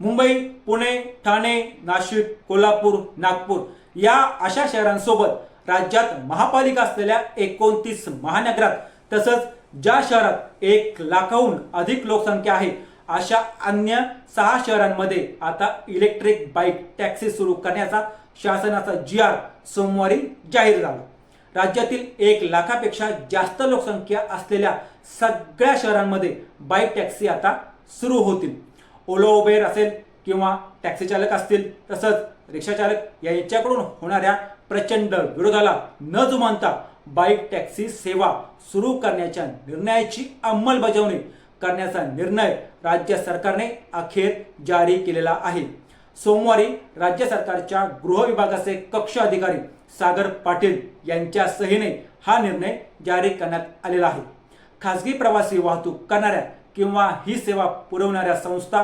मुंबई पुणे ठाणे नाशिक कोल्हापूर नागपूर या अशा शहरांसोबत राज्यात महापालिका असलेल्या एकोणतीस महानगरात तसंच ज्या शहरात एक लाखाहून अधिक लोकसंख्या आहे अशा अन्य सहा शहरांमध्ये आता इलेक्ट्रिक बाईक टॅक्सी सुरू करण्याचा शासनाचा जी आर सोमवारी जाहीर झाला. राज्यातील एक लाखापेक्षा जास्त लोकसंख्या असलेल्या सगळ्या शहरांमध्ये बाईक टॅक्सी आता सुरू होतील. ओला उबेर असेल किंवा टॅक्सी चालक असतील तसंच रिक्षाचालक यांच्याकडून होणाऱ्या प्रचंड विरोधाला न जुमानता बाईक टॅक्सी सेवा सुरू करण्याच्या निर्णयाची अंमलबजावणी करण्याचा निर्णय राज्य सरकारने अखेर जारी केलेला आहे. सोमवारी राज्य सरकारच्या गृह विभागाचे कक्ष अधिकारी सागर पाटील यांच्या सहीने हा निर्णय जारी करण्यात आलेला आहे. खासगी प्रवासी वाहतूक करणाऱ्या किंवा ही सेवा पुरवणाऱ्या संस्था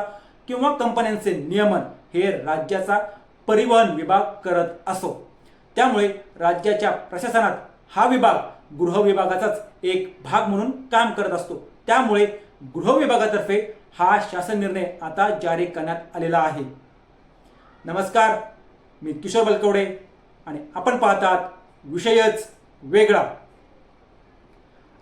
किंवा कंपन्यांचे नियमन हे राज्याचा परिवहन विभाग करत असो. त्यामुळे राज्याच्या प्रशासनात हा विभाग गृह विभागाचाच एक भाग म्हणून काम करत असतो. त्यामुळे गृह विभागातर्फे हा शासन निर्णय आता जारी करण्यात आलेला आहे. नमस्कार मी किशोर बलकवडे आणि आपण पाहतात विषयच वेगळा.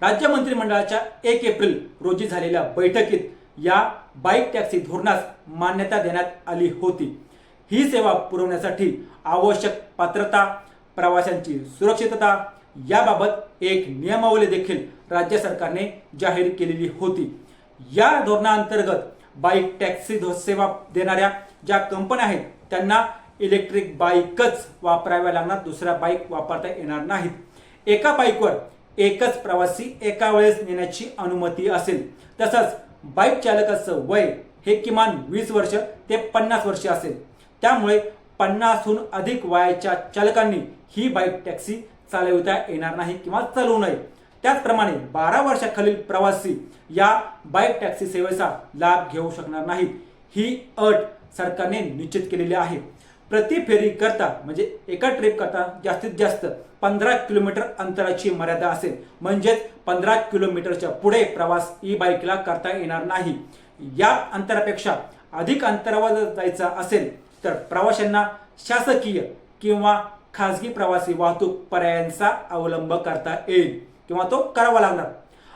राज्य मंत्रिमंडळाच्या एक एप्रिल रोजी झालेल्या बैठकीत या बाईक टॅक्सी धोरणास मान्यता देण्यात आली होती. ही सेवा पुरवण्यासाठी आवश्यक पात्रता प्रवाशांची सुरक्षितता याबाबत एक नियमावली देखील राज्य सरकारने जाहीर केलेली होती. या धोरणाअंतर्गत बाईक टॅक्सी धो- सेवा देणाऱ्या ज्या कंपन्या आहेत त्यांना इलेक्ट्रिक बाईकच वापराव्या लागणार दुसऱ्या बाईक वापरता येणार नाहीत. एका बाईकवर एकच प्रवासी एका वेळेस नेण्याची अनुमती असेल. तसंच बाईक चालकाचं वय हे किमान वीस वर्ष ते पन्नास वर्ष असेल. त्यामुळे पन्नासहून अधिक वयाच्या चालकांनी ही बाईक टॅक्सी चालविता येणार नाही किंवा चालवू नये. त्याचप्रमाणे बारा वर्षाखालील प्रवासी या बाईक टॅक्सी सेवेचा लाभ घेऊ शकणार नाहीत. ही अट सरकारने निश्चित केलेली आहे. प्रति फेरी करता म्हणजे एका ट्रिप करता जास्तीत जास्त पंधरा किलोमीटर अंतराची मर्यादा असेल. म्हणजेच पंधरा किलोमीटरच्या पुढे प्रवास ई बाईकला करता येणार नाही. या अंतरापेक्षा अधिक अंतरावर जर असेल तर प्रवाशांना शासकीय किंवा खाजगी प्रवासी वाहतूक पर्यायांचा अवलंब करता येईल किंवा तो करावा लागणार.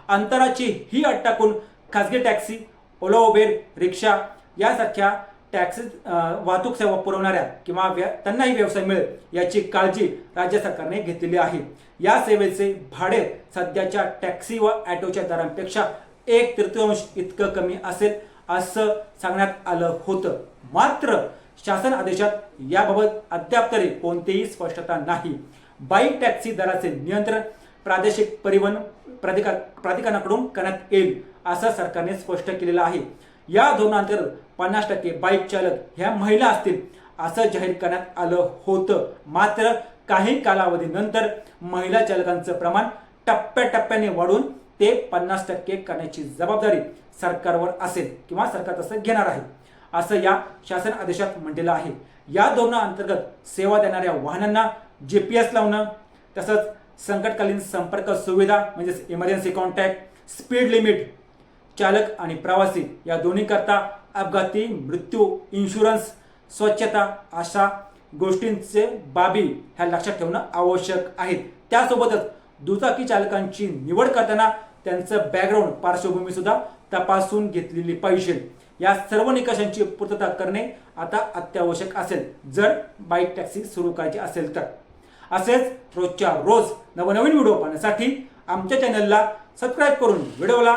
अंतराची ही अट टाकून खाजगी टॅक्सी ओला उबेर रिक्षा यासारख्या टॅक्सी वाहतूक सेवा पुरवणाऱ्या किंवा त्यांनाही व्यवसाय मिळेल याची काळजी राज्य सरकारने घेतलेली आहे. या सेवेचे भाडे सध्याच्या टॅक्सी व ॲटोच्या दरांपेक्षा एक तृतीयांश इतकं कमी असेल असं सांगण्यात आलं होतं. मात्र शासन आदेशात याबाबत अद्याप तरी कोणतीही स्पष्टता नाही. बाईक टॅक्सी दराचे नियंत्रण प्रादेशिक परिवहन प्राधिकार प्राधिकरणाकडून करण्यात येईल असं सरकारने स्पष्ट केलेलं आहे. या धोरणांतर्गत पन्नास टक्के बाईक चालक ह्या महिला असतील असं जाहीर करण्यात आलं होतं. मात्र काही कालावधीनंतर महिला चालकांचं प्रमाण टप्प्याटप्प्याने वाढून ते पन्नास टक्के करण्याची जबाबदारी सरकारवर असेल किंवा सरकार तसं घेणार आहे असं या शासन आदेशात म्हटलेलं आहे. या धोरणाअंतर्गत सेवा देणाऱ्या वाहनांना जी पी एस लावणं तसंच संकटकालीन संपर्क सुविधा म्हणजेच इमर्जन्सी कॉन्टॅक्ट स्पीड लिमिट चालक आणि प्रवासी या दोन्ही करता अपघाती मृत्यू इन्शुरन्स स्वच्छता अशा गोष्टींचे बाबी ह्या लक्षात ठेवणं आवश्यक आहे त्यासोबतच दुचाकी चालकांची निवड करताना त्यांचं बॅकग्राऊंड पार्श्वभूमी सुद्धा तपासून घेतलेली पाहिजे. या सर्व निकषांची पूर्तता करणे आता अत्यावश्यक असेल. जर बाईक टॅक्सी सुरू करायची असेल तर. असेच रोजच्या रोज नवनवीन व्हिडिओ पाहण्यासाठी आमच्या चॅनलला सबस्क्राईब करून व्हिडिओला